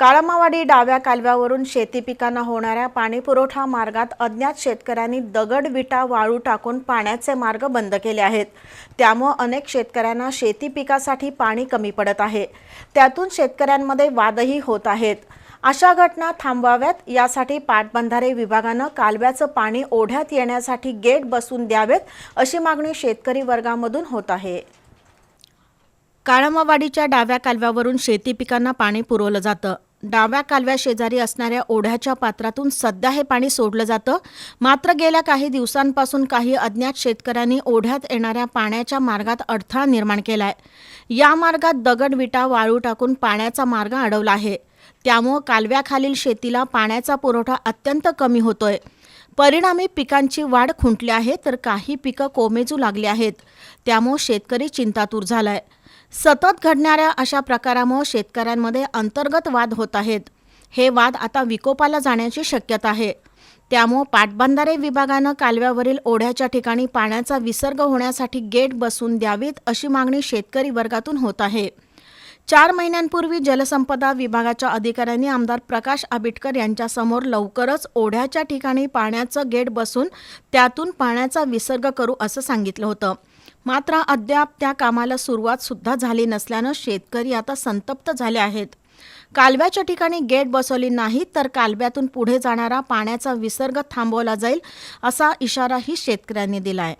काळमावाडी डाव्या कालव्यावरून शेती पिकांना होणाऱ्या पाणीपुरवठा मार्गात अज्ञात शेतकऱ्यांनी दगड विटा वाळू टाकून पाण्याचे मार्ग बंद केले आहेत. त्यामुळं अनेक शेतकऱ्यांना शेती पिकासाठी पाणी कमी पडत आहे. त्यातून शेतकऱ्यांमध्ये वादही होत आहेत. अशा घटना थांबवाव्यात यासाठी पाटबंधारे विभागानं कालव्याचं पाणी ओढ्यात येण्यासाठी गेट बसवून द्यावेत अशी मागणी शेतकरी वर्गामधून होत आहे. काळमावाडीच्या डाव्या कालव्यावरून शेती पिकांना पाणी पुरवलं जातं. डाव्या कालव्या शेजारी असणाऱ्या ओढ्याच्या पात्रातून सध्या हे पाणी सोडलं जातं. मात्र गेल्या काही दिवसांपासून काही अज्ञात शेतकऱ्यांनी ओढ्यात येणाऱ्या पाण्याच्या मार्गात अडथळा निर्माण केलाय. या मार्गात दगड विटा वाळू टाकून पाण्याचा मार्ग अडवला आहे. त्यामुळं कालव्याखालील शेतीला पाण्याचा पुरवठा अत्यंत कमी होतोय. परिणामी पिकांची वाढ खुंटली आहे तर काही पिकं कोमेजू लागली आहेत. त्यामुळं शेतकरी चिंतातूर झालाय. सतत घडणाऱ्या अशा प्रकारामुळे शेतकऱ्यांमध्ये अंतर्गत वाद होत आहेत. हे वाद आता विकोपाला जाण्याची शक्यता आहे. त्यामुळं पाटबंधारे विभागानं कालव्यावरील ओढ्याच्या ठिकाणी पाण्याचा विसर्ग होण्यासाठी गेट बसून द्यावीत अशी मागणी शेतकरी वर्गातून होत आहे. चार महिन्यांपूर्वी जलसंपदा विभागाच्या अधिकाऱ्यांनी आमदार प्रकाश आबिटकर यांच्यासमोर लवकरच ओढ्याच्या ठिकाणी पाण्याचं गेट बसून त्यातून पाण्याचा विसर्ग करू असं सांगितलं होतं. मात्र अद्याप त्या कामाला सुरुवात सुद्धा झाली नसल्यानं शेतकरी आता संतप्त झाले आहेत. कालव्याच्या ठिकाणी गेट बसवली नाही तर कालव्यातून पुढे जाणारा पाण्याचा विसर्ग थांबवला जाईल असा इशाराही शेतकऱ्यांनी दिला आहे